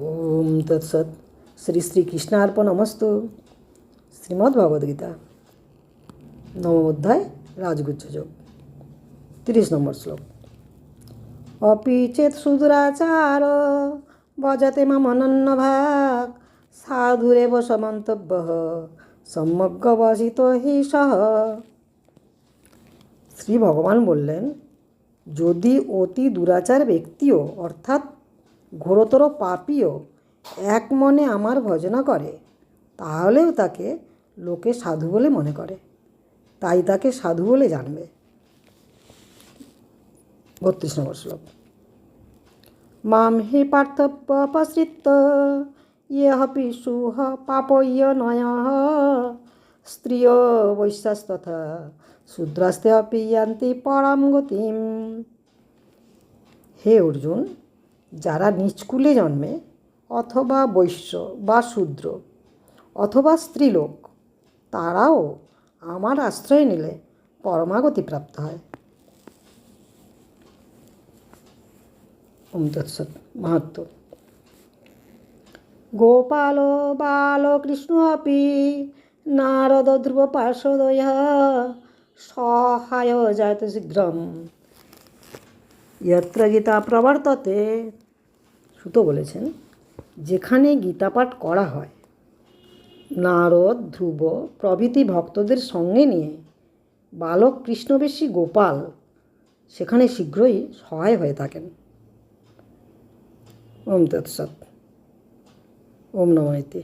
ওম তৎসৎ শ্রী শ্রী কৃষ্ণার্পণমস্তু শ্রীমদ্ ভগবদ্গীতা নবম অধ্যায় রাজগুচ্ছ যোগ তিরিশ নম্বর শ্লোক অপি চেত সুদুরাচার ভজতে মামনন্য ভাগ সাধুরেব সমন্তব্য সম্যজ্ঞবসিত হি সহ শ্রী ভগবান বললেন যদি অতি দুরাচার ব্যক্তিও অর্থাৎ ঘোরতর পাপীও এক মনে আমার ভজনা করে, তাহলেও তাকে লোকে সাধু বলে মনে করে। তাই তাকে সাধু বলে জানবে। বত্রিশ নম্বর শ্লোক। মাম হি পার্থপ্যপসৃত ইয়ে পিশুহ পাপ ইয় নয়, স্ত্রিয় বৈশ্যাস্তথা, শূদ্রাস্তে অপি পরম গতিম। হে অর্জুন যারা নিচকুলে জন্মে, অথবা বৈশ্য বা শূদ্র, অথবা স্ত্রীলোক, তারাও আমার আশ্রয় নিলে পরমাগতি প্রাপ্ত হয়। ওম তৎসৎ মাহাত্ম গোপাল বালকৃষ্ণ আপি, নারদ ধ্রুব পার্শ্বদয়া, সহায় জায়ত শীঘ্রম। যত্র গীতা প্রবর্ততে সুত বলেছেন, যেখানে গীতাপাঠ করা হয়, নারদ, ধ্রুব, প্রভৃতি ভক্তদের সঙ্গে নিয়ে বালক কৃষ্ণবেশী গোপাল সেখানে শীঘ্রই সহায় হয়ে থাকেন। ওম তৎসৎ। ওম নমঃ ইতি